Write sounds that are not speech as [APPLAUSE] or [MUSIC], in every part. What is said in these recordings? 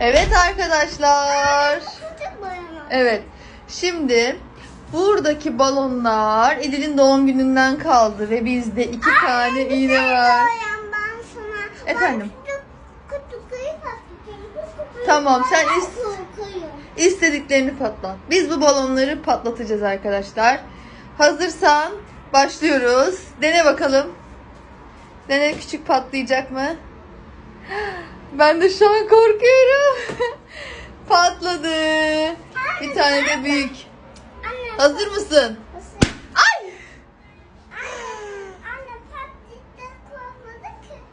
Evet arkadaşlar. Evet. Şimdi buradaki balonlar Edil'in doğum gününden kaldı ve bizde iki tane iğne var. Boyam ben sana. Efendim? Ben kutuyu Tamam, sen is-. İstediklerini patlat. Biz bu balonları patlatacağız arkadaşlar. Hazırsan başlıyoruz. Dene bakalım. Dene küçük patlayacak mı? Ben de şu an korkuyorum. [LAUGHS] Patladı. Bir tane de büyük. Anne. Hazır mısın? Nasıl? Ay! Anne.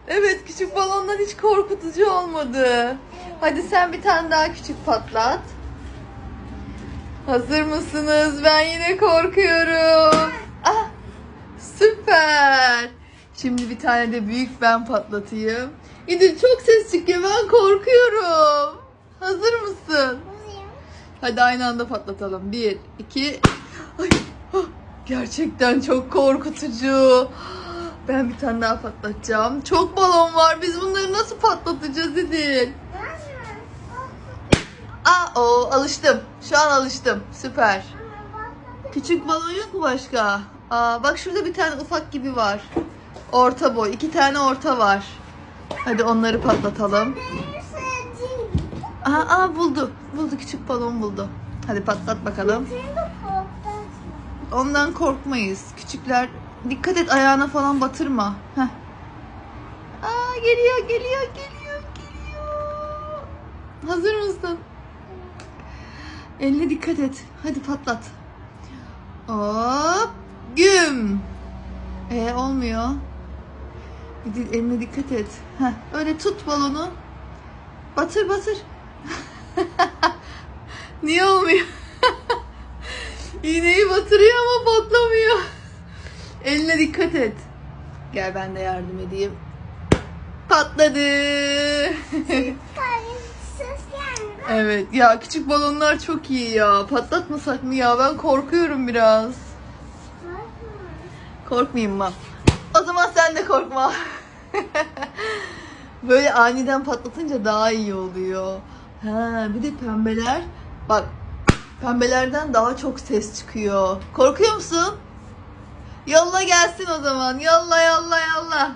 Evet küçük balonlar hiç korkutucu olmadı. Hadi sen bir tane daha küçük patlat. Hazır mısınız? Ben yine korkuyorum. Ah, süper. Şimdi bir tane de büyük ben patlatayım. İdil çok ses çıkıyor. Ben korkuyorum. Hazır mısın? Hadi aynı anda patlatalım. Bir, iki. Ay, ah, gerçekten çok korkutucu. Ben bir tane daha patlatacağım. Çok balon var. Biz bunları nasıl patlatacağız İdil? Aa, o alıştım. Şu an alıştım. Süper. Küçük balon yok mu başka? Aa, bak şurada bir tane ufak gibi var. Orta boy. iki tane orta var. Hadi onları patlatalım. Aa, aa buldu. Buldu küçük balon buldu. Hadi patlat bakalım. Ondan korkmayız. Küçükler dikkat et ayağına falan batırma. Heh. Aa geliyor geliyor geliyor geliyor. Hazır mısın? Eline dikkat et. Hadi patlat. Hop. Güm. Ee olmuyor. Eline dikkat et. Heh, öyle tut balonu. Batır batır. [LAUGHS] Niye olmuyor? [LAUGHS] İğneyi batırıyor ama patlamıyor. Eline dikkat et. Gel ben de yardım edeyim. Patladı. [LAUGHS] evet ya küçük balonlar çok iyi ya. Patlatmasak mı ya? Ben korkuyorum biraz. Korkmayayım mı? O zaman sen de korkma. [LAUGHS] Böyle aniden patlatınca daha iyi oluyor. Ha, bir de pembeler. Bak pembelerden daha çok ses çıkıyor. Korkuyor musun? Yolla gelsin o zaman. Yolla yolla yolla.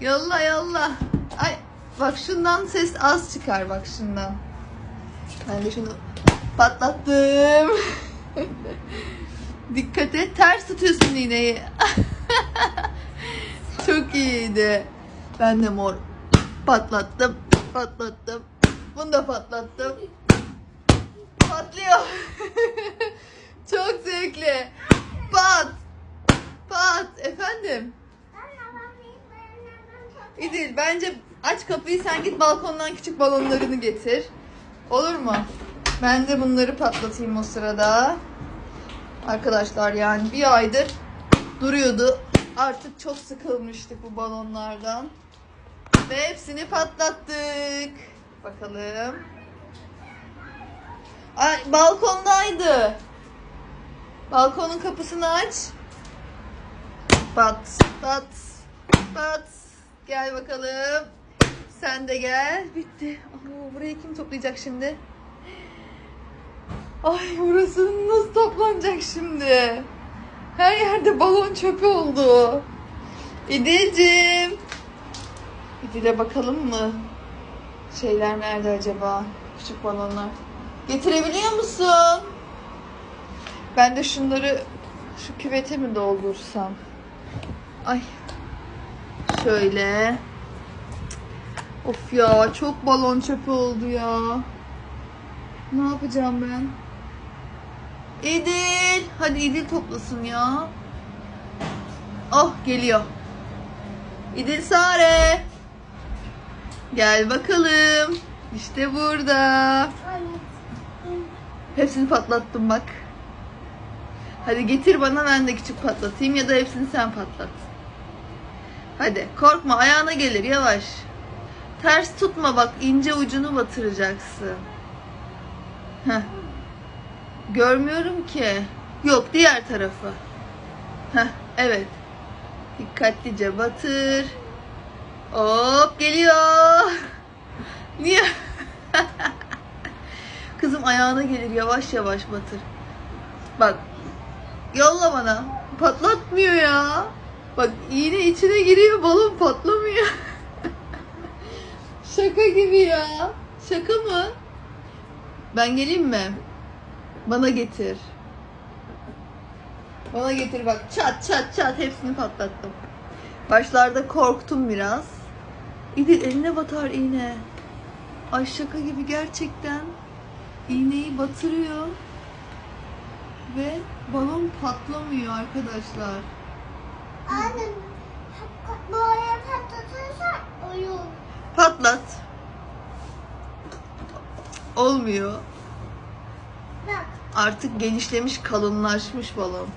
Yolla yolla. Ay bak şundan ses az çıkar bak şundan. Ben de şunu patlattım. [LAUGHS] Dikkat et ters tutuyorsun iğneyi. [LAUGHS] İyiydi. Ben de mor patlattım. Patlattım. Bunu da patlattım. Patlıyor. [LAUGHS] Çok zevkli. Pat. Pat. Efendim. İdil bence aç kapıyı sen git balkondan küçük balonlarını getir. Olur mu? Ben de bunları patlatayım o sırada. Arkadaşlar yani bir aydır duruyordu. Artık çok sıkılmıştık bu balonlardan. Ve hepsini patlattık. Bakalım. Ay balkondaydı. Balkonun kapısını aç. Pat pat pat. Gel bakalım. Sen de gel. Bitti. Ama burayı kim toplayacak şimdi? Ay burası nasıl toplanacak şimdi? Her yerde balon çöpü oldu. İdil'cim. İdil'e bakalım mı? Şeyler nerede acaba? Küçük balonlar. Getirebiliyor musun? Ben de şunları şu küvete mi doldursam? Ay. Şöyle. Of ya çok balon çöpü oldu ya. Ne yapacağım ben? İdil. Hadi İdil toplasın ya. Oh geliyor. İdil Sare. Gel bakalım. İşte burada. Hepsini patlattım bak. Hadi getir bana ben de küçük patlatayım ya da hepsini sen patlat. Hadi korkma ayağına gelir yavaş. Ters tutma bak ince ucunu batıracaksın. Heh. Görmüyorum ki. Yok diğer tarafı. Heh, evet. Dikkatlice batır. Hop geliyor. [LAUGHS] Niye? [LAUGHS] ayağına gelir yavaş yavaş batır. Bak. Yolla bana. Patlatmıyor ya. Bak iğne içine giriyor balon patlamıyor. [LAUGHS] Şaka gibi ya. Şaka mı? Ben geleyim mi? Bana getir. Bana getir bak çat çat çat hepsini patlattım. Başlarda korktum biraz. İdil eline batar iğne. Ay şaka gibi gerçekten iğneyi batırıyor. Ve balon patlamıyor arkadaşlar. Anne böyle patlatırsan oyun. Patlat. Olmuyor. Bak. Artık genişlemiş, kalınlaşmış balon.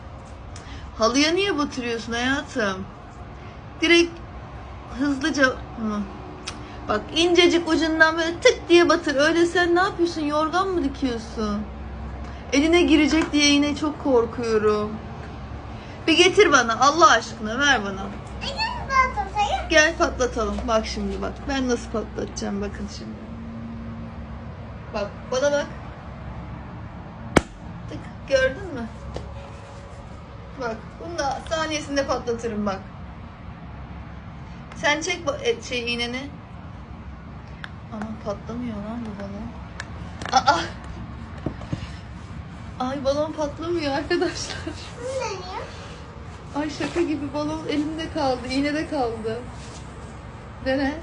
Halıya niye batırıyorsun hayatım? Direkt hızlıca... Hı. Bak incecik ucundan böyle tık diye batır. Öyle sen ne yapıyorsun? Yorgan mı dikiyorsun? Eline girecek diye yine çok korkuyorum. Bir getir bana Allah aşkına ver bana. Gel patlatalım. Bak şimdi bak. Ben nasıl patlatacağım bakın şimdi. Bak bana bak. Tık gördün mü? Bak bunu da saniyesinde patlatırım bak. Sen çek e, şey iğneni. Ama patlamıyor lan bu balon. Aa! Ay balon patlamıyor arkadaşlar. Ay şaka gibi balon elimde kaldı, iğnede kaldı. Dene.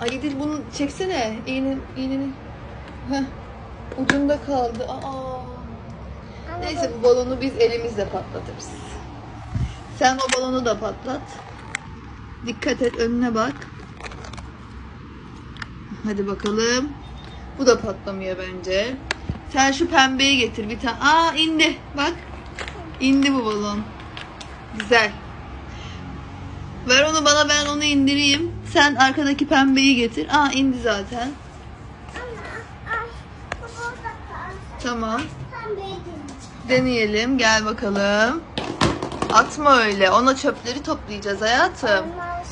Ay İdil bunu çeksene. İğne, iğneni. Heh. Ucunda kaldı. Aa. Neyse bu balonu biz elimizle patlatırız. Sen o balonu da patlat. Dikkat et önüne bak. Hadi bakalım. Bu da patlamıyor bence. Sen şu pembeyi getir bir tane. Aa indi. Bak. İndi bu balon. Güzel. Ver onu bana ben onu indireyim. Sen arkadaki pembeyi getir. Aa indi zaten. Tamam. Deneyelim. Gel bakalım. Atma öyle. Ona çöpleri toplayacağız hayatım. Olmaz.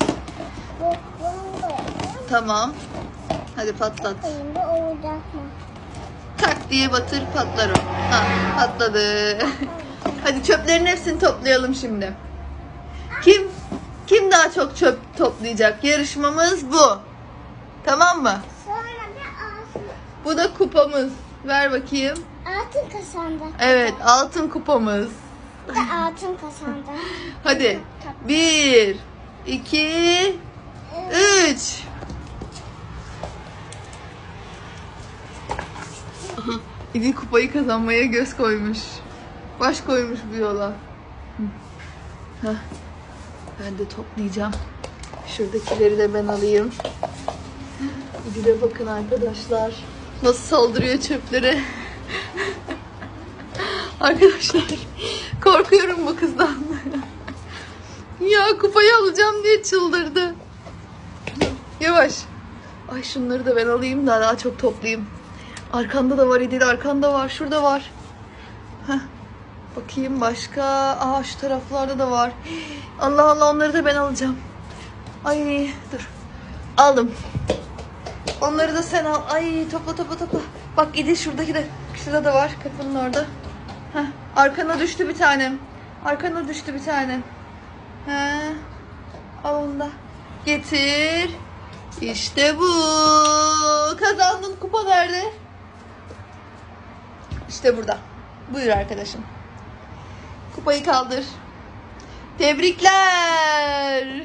Bu bunu da yapayım. Tamam. Hadi patlat. Elimde olacak mı? Tak diye batır patlar o. Ha, patladı. [LAUGHS] Hadi çöplerin hepsini toplayalım şimdi. Kim kim daha çok çöp toplayacak? Yarışmamız bu. Tamam mı? Sonra. Bu da kupamız. Ver bakayım. Altın kazandı. Evet, altın kupamız. Bir de altın kazandı. [LAUGHS] Hadi. Bir, iki, üç. Aha, İdil kupayı kazanmaya göz koymuş. Baş koymuş bu yola. Hah. Ben de toplayacağım. Şuradakileri de ben alayım. İdil'e bakın arkadaşlar. Nasıl saldırıyor çöplere. [LAUGHS] Arkadaşlar korkuyorum bu kızdan. ya kupayı alacağım diye çıldırdı. Yavaş. Ay şunları da ben alayım da daha çok toplayayım. Arkanda da var İdil, arkanda var, şurada var. Heh. Bakayım başka. Aa şu taraflarda da var. Allah Allah onları da ben alacağım. Ay dur. Aldım. Onları da sen al. Ay topla topla topla. Bak İdil şuradaki de şurada da var kapının orada. Heh, arkana düştü bir tanem. Arkana düştü bir tane. He. Al onu da. Getir. İşte bu. Kazandın. Kupa nerede? İşte burada. Buyur arkadaşım. Kupayı kaldır. Tebrikler.